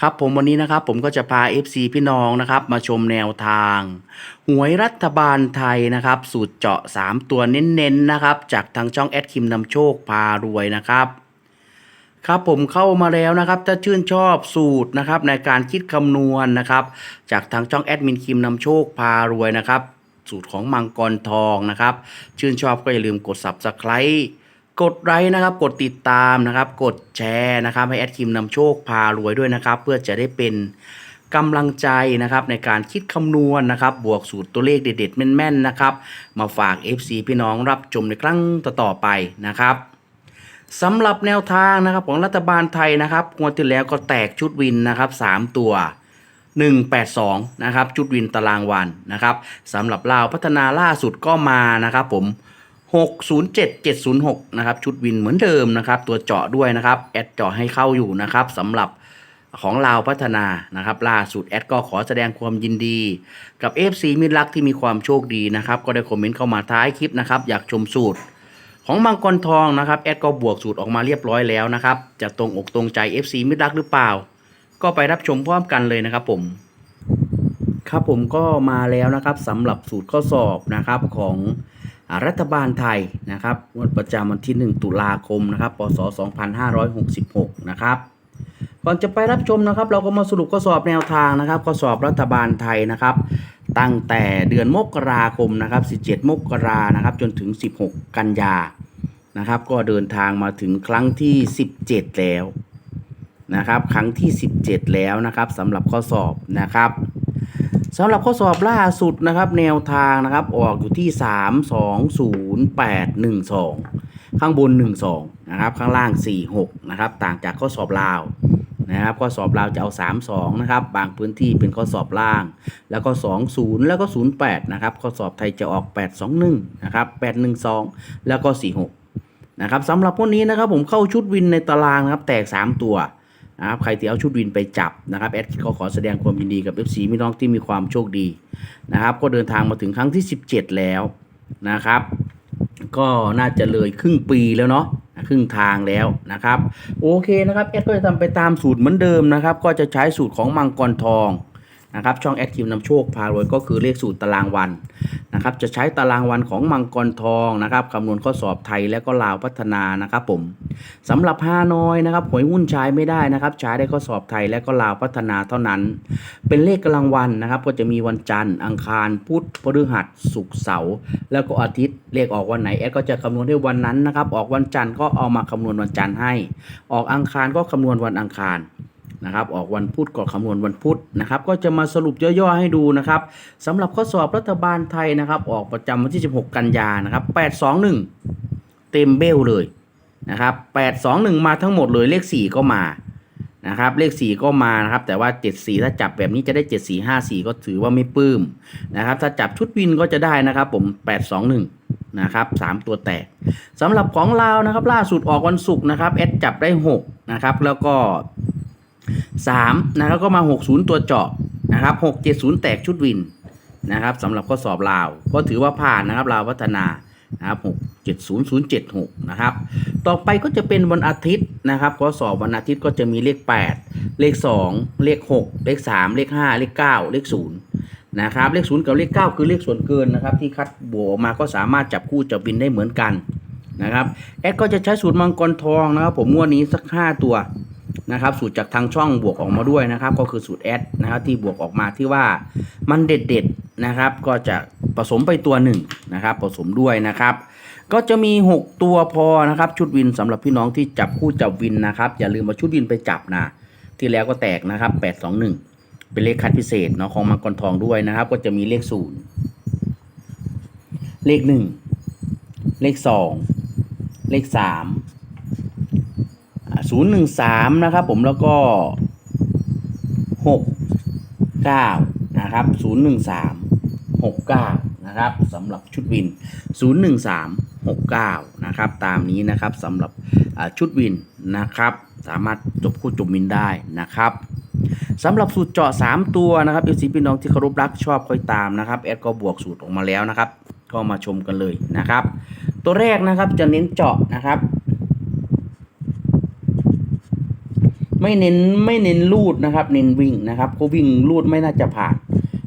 ครับผมวันนี้นะครับผมก็จะพา FC พี่น้องนะครับมาชมแนวทาง หวยรัฐบาลไทยนะครับ สูตรเจาะ 3 ตัวเน้นๆนะครับ จากทางช่องแอดคิมนำโชคพารวยนะครับครับผมเข้ามาแล้วนะครับ ถ้าชื่นชอบสูตรนะครับในการคิดคำนวณนะครับ จากทางช่องแอดมินคิมนำโชคพารวยนะครับ สูตรของมังกรทองนะครับ ชื่นชอบก็อย่าลืมกด subscribe กดไลค์นะครับ กดติดตามนะครับ กดแชร์นะครับ ให้แอดคิมนำโชคพารวยด้วยนะครับ เพื่อจะได้เป็นกำลังใจนะครับในการคิดคำนวณนะครับ บวกสูตรตัวเลขเด็ดๆ แม่นๆนะครับ มาฝาก FC พี่น้องรับชมในครั้งต่อๆไปนะครับสำหรับแนวทางนะครับของรัฐบาลไทยนะครับงวดที่แล้วก็แตกชุดวินนะครับ 3 ตัว 182 นะครับ ชุดวินตารางวันนะครับสำหรับลาวพัฒนาล่าสุดก็มานะครับผม 607 706 นะครับ ชุดวินเหมือนเดิมนะครับ ตัวเจาะด้วยนะครับ แอดเจาะให้เข้าอยู่นะครับสำหรับของลาวพัฒนานะครับล่าสุดแอดก็ขอแสดงความยินดี กับ FC มิตรรักที่มีความโชคดีนะครับ ก็ได้คอมเมนต์เข้ามาท้ายคลิปนะครับ อยากชมสูตร ของมังกรทองนะครับแอดก็บวกสูตรออกมาเรียบร้อยแล้วนะครับ จะตรงอกตรงใจ FC มิตรรักหรือเปล่า ก็ไปรับชมพร้อมกันเลยนะครับผมครับผมก็มาแล้วนะครับสำหรับสูตรข้อสอบนะครับของ รัฐบาลไทยนะครับงวดประจำวันที่ 1 ตุลาคมนะครับปศ2566 นะครับก่อนจะไปรับชมนะครับ เราก็มาสรุปข้อสอบแนวทางนะครับข้อสอบรัฐบาลไทยนะครับ ตั้งแต่เดือนมกราคมนะครับ 17 มกรานะครับ จนถึง 16 กันยานะครับ ก็เดินทางมาถึงครั้งที่ 17 แล้วนะครับ ครั้งที่ 17 แล้วนะครับสำหรับข้อสอบนะครับ สำหรับข้อสอบล่าสุดนะครับแนวทางนะครับออกอยู่ที่ 3 2 0 8 1 2 ข้างบน 1 2 นะครับ ข้างล่าง 4 6 นะครับ ต่างจากข้อสอบลาวนะครับข้อสอบลาวจะเอา 3 2 นะครับ บางพื้นที่เป็นข้อสอบล่าง แล้วก็ 2 0 แล้วก็ 0 8 นะครับ ข้อสอบไทยจะออก 8 2 1 นะครับ 8 1 2 แล้วก็ 4 6 นะครับสำหรับพวกนี้นะครับผมเข้าชุดวินในตารางนะครับแตก 3 ตัว นะครับใครที่เอาชุดวินไปจับนะครับแอดก็ขอแสดงความยินดีกับ FC พี่น้องที่มีความโชคดีนะครับ ก็เดินทางมาถึงครั้งที่ 17 แล้วนะครับ ก็น่าจะเลยครึ่งปีแล้วเนาะครึ่งทางแล้วนะครับ โอเคนะครับแอดก็จะทำไปตามสูตรเหมือนเดิมนะครับ ก็จะใช้สูตรของมังกรทอง นะครับช่องแอดคิวนำโชคพารวยก็คือเลขสูตรตารางวันนะครับจะใช้ตารางวันของมังกรทองนะครับคำนวณข้อสอบไทยและก็ลาวพัฒนานะครับผมสำหรับฮานอยนะครับหวยหุ้นใช้ไม่ได้นะครับใช้ได้ข้อสอบไทยและก็ลาวพัฒนาเท่านั้น เป็นเลขกลังวันนะครับก็จะมีวันจันทร์อังคารพุธพฤหัสศุกร์เสาร์แล้วก็อาทิตย์เลขออกวันไหนแอดก็จะคำนวณให้วันนั้นนะครับออกวันจันทร์ก็เอามาคำนวณวันจันทร์ให้ ออกอังคารก็คำนวณวันอังคาร นะครับออกวันพุธก็คำนวณวันพุธนะครับก็จะมาสรุปย่อๆให้ดูนะครับสำหรับข้อสอบรัฐบาลไทยนะครับ ออกประจำวันที่ 16 กันยานะครับ821 เต็มเบลเลยนะครับ8 2 1 มาทั้งหมดเลยเลข 4 ก็มานะครับเลข 4 ก็มานะครับแต่ว่า 7 4 ถ้าจับแบบนี้จะได้ 7 4 5 4 ก็ถือว่าไม่ปลื้มนะครับถ้าจับชุดวินก็จะได้นะครับผม 8 2 1 นะครับ3ตัวแตกสำหรับของลาวนะครับล่าสุดออกวันศุกร์นะครับแอดจับได้ 6 นะครับแล้วก็ 3นะครับก็มา 60 ตัวเจาะนะครับ6 7 0 แตกชุดวินนะครับสำหรับข้อสอบลาว ก็ถือว่าผ่านนะครับลาวพัฒนานะครับ6 7 0 0 7 6นะครับต่อไปก็จะเป็นวันอาทิตย์นะครับข้อสอบวันอาทิตย์ก็จะมีเลข 8 เลข 2 เลข 6 เลข 3 เลข 5 เลข 9 เลข 0นะครับเลข 0 กับเลข 9 คือเลขส่วนเกินนะครับที่คัดบวกออกมาก็สามารถจับคู่จับบินได้เหมือนกันนะครับแอดก็จะใช้สูตรมังกรทองนะครับผมงวดนี้สัก 5 ตัว นะครับสูตรจากทางช่องบวกออกมาด้วยนะครับ ก็คือสูตรแอดนะครับที่บวกออกมาที่ว่ามันเด็ดๆนะครับ ก็จะผสมไปตัวหนึ่งนะครับ ผสมด้วยนะครับ ก็จะมี 6 ตัวพอนะครับ ชุดวินสำหรับพี่น้องที่จับคู่จับวินนะครับ อย่าลืมมาชุดวินไปจับนะที่แล้วก็แตกนะครับ 821 เป็นเลขคัดพิเศษเนาะของมังกรทองด้วยนะครับ ก็จะมีเลข0เลข1เลข2เลข3 013นะครับผมแล้วก็หกเก้านะครับศูนย์หนึ่งสามหกเก้านะครับสำหรับชุดวินศูนย์หนึ่งสามหกเก้านะครับตามนี้นะครับสำหรับชุดวินนะครับ สามารถจบคู่จบวินได้นะครับสำหรับสูตรเจาะ 3 ตัวนะครับเอฟซีพี่น้องที่เคารพรักชอบค่อยตามนะครับแอดก็บวกสูตรออกมาแล้วนะครับ ก็มาชมกันเลยนะครับ ตัวแรกนะครับจะเน้นเจาะนะครับ ไม่เน้นไม่เน้นลูดนะครับ เน้นวิ่งนะครับก็วิ่งลูดไม่น่าจะผ่าน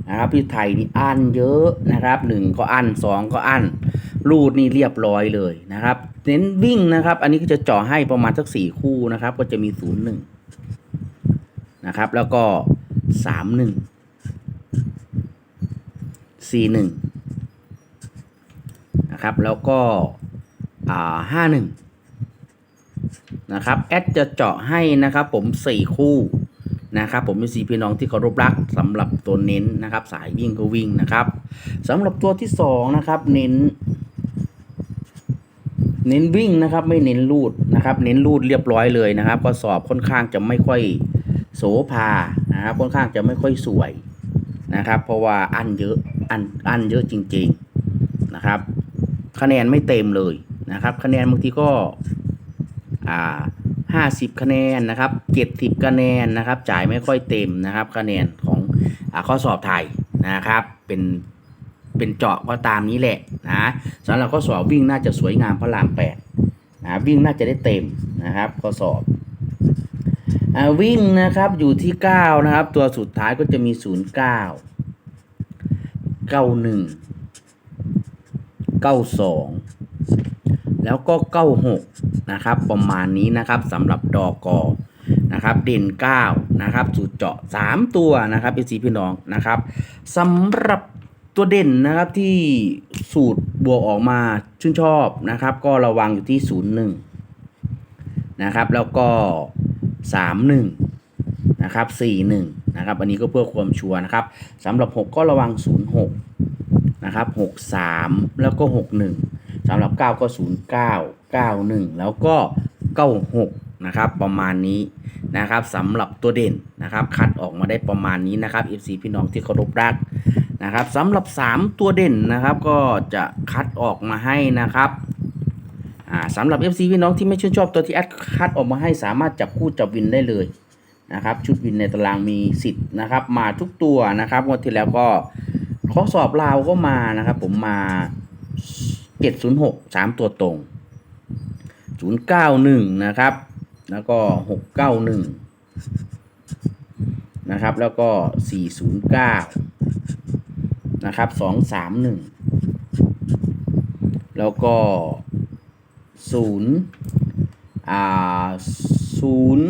นะครับพี่ไทยนี่อันเยอะนะครับหนึ่งก็อันสองก็อันลูดนี่เรียบร้อยเลยนะครับ เน้นวิ่งนะครับ อันนี้ก็จะเจาะให้ประมาณสักสี่คู่นะครับ ก็จะมีศูนย์หนึ่งนะครับ แล้วก็สามหนึ่งสี่หนึ่งนะครับ แล้วก็อ่าห้าหนึ่ง นะครับแอดจะเจาะให้นะครับผม 4 คู่นะครับผมเป็นสีพี่น้องที่เคารพรักสำหรับตัวเน้นนะครับ สายวิ่งก็วิ่งนะครับสำหรับตัวที่2นะครับเน้น เน้นวิ่งนะครับ ไม่เน้นลูดนะครับ เน้นลูดเรียบร้อยเลยนะครับ ก็สอบค่อนข้างจะไม่ค่อยโสภานะครับค่อนข้างจะไม่ค่อยสวยนะครับ เพราะว่าอันเยอะอันอันเยอะจริง ๆนะครับ คะแนนไม่เต็มเลยนะครับ คะแนนบางทีก็ อ่าห้าสิบคะแนนนะครับเจ็ดสิบคะแนนนะครับ จ่ายไม่ค่อยเต็มนะครับ คะแนนของอข้อสอบไทยนะครับ เป็นเป็นเจาะก็ตามนี้แหละนะสำหรับข้อสอบวิ่งน่าจะสวยงามพระรามแปดนะวิ่งน่าจะได้เต็มนะครับข้อสอบอ่าวิ่งนะครับอยู่ที่เก้านะครับ ตัวสุดท้ายก็จะมีศูนย์เก้าเก้าหนึ่งเก้าสอง แล้วก็96นะครับ ประมาณนี้นะครับสำหรับดอกอนะครับ เด่น9นะครับสูตรเจาะ3ตัวนะครับพี่สีพี่น้องนะครับสำหรับตัวเด่นนะครับที่สูตรบวกออกมาชื่นชอบนะครับ ก็ระวังอยู่ที่01นะครับ แล้วก็31นะครับ41นะครับ อันนี้ก็เพื่อความชัวร์นะครับสำหรับ6ก็ระวัง06นะครับ63แล้วก็61 สำหรับ 9 ก็ 09 91 แล้วก็ 96 นะครับ ประมาณนี้นะครับสำหรับตัวเด่นนะครับ คัดออกมาได้ประมาณนี้นะครับ FC พี่น้องที่เคารพรักนะครับสำหรับ 3 ตัวเด่นนะครับ ก็จะคัดออกมาให้นะครับสำหรับ FC พี่น้องที่ไม่ชื่นชอบตัวที่แอดคัดออกมาให้สามารถจับคู่จับวินได้เลยนะครับชุดวินในตารางมีสิทธิ์นะครับ มาทุกตัวนะครับงวดที่แล้วก็ข้อสอบลาวก็มานะครับ ผมมา เจ็ดศูนย์หกสามตัวตรงศูนย์เก้าหนึ่งนะครับ แล้วก็หกเก้าหนึ่งนะครับ แล้วก็สี่ศูนย์เก้านะครับสองสามหนึ่งแล้วก็ศูนย์อ่าศูนย์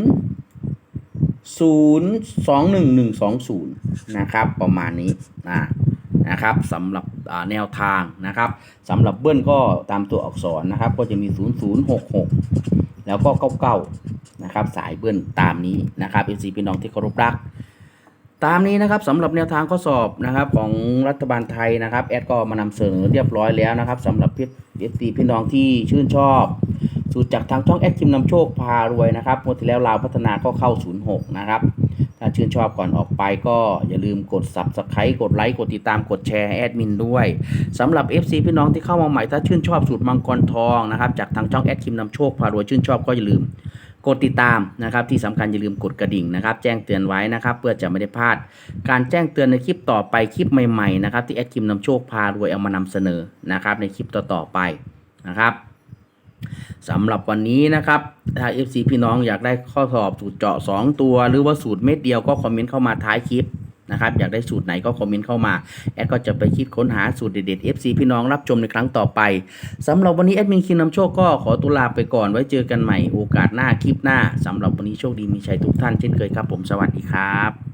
ศูนย์สองหนึ่งหนึ่งสองศูนย์นะครับ ประมาณนี้นะ นะครับสำหรับแนวทางนะครับสำหรับเบิ้ลก็ตามตัวอักษรนะครับ ก็จะมี 0066 แล้วก็99นะครับสายเบิ้ลตามนี้นะครับเอซีพี่น้องที่เคารพรัก ตามนี้นะครับสำหรับแนวทางข้อสอบนะครับของรัฐบาลไทยนะครับแอดก็มานำเสนอเรียบร้อยแล้วนะครับสำหรับพี่เอซีพี่น้องที่ชื่นชอบสูตรจากทางช่องแอดคิมนำโชคพารวยนะครับงวดที่แล้วลาวพัฒนาก็เข้า 06 นะครับ ถ้าชื่นชอบก่อนออกไปก็อย่าลืมกด subscribe กดไลค์กดติดตามกดแชร์แอดมินด้วยสำหรับ FC พี่น้องที่เข้ามาใหม่ถ้าชื่นชอบสูตรมังกรทองนะครับจากทางช่องแอดคิมนำโชคพารวยชื่นชอบก็อย่าลืมกดติดตามนะครับที่สำคัญอย่าลืมกดกระดิ่งนะครับ แจ้งเตือนไว้นะครับ เพื่อจะไม่ได้พลาด การแจ้งเตือนในคลิปต่อไปคลิปใหม่ๆนะครับที่แอดคิมนำโชคพารวยเอามานำเสนอนะครับในคลิปต่อๆไปนะครับ สำหรับวันนี้นะครับถ้า FC พี่น้องอยากได้ข้อสอบสูตรเจาะ 2 ตัว หรือว่าสูตรเม็ดเดียวก็คอมเมนต์เข้ามาท้ายคลิปนะครับอยากได้สูตรไหนก็คอมเมนต์เข้ามา แอดก็จะไปคิดค้นหาสูตรเด็ดๆ FC พี่น้องรับชมในครั้งต่อไปสำหรับวันนี้แอดมินคินนำโชคก็ขอตุลาไปก่อนไว้เจอกันใหม่โอกาสหน้าคลิปหน้าสำหรับวันนี้โชคดีมีชัยทุกท่านเช่นเคยครับ ผมสวัสดีครับ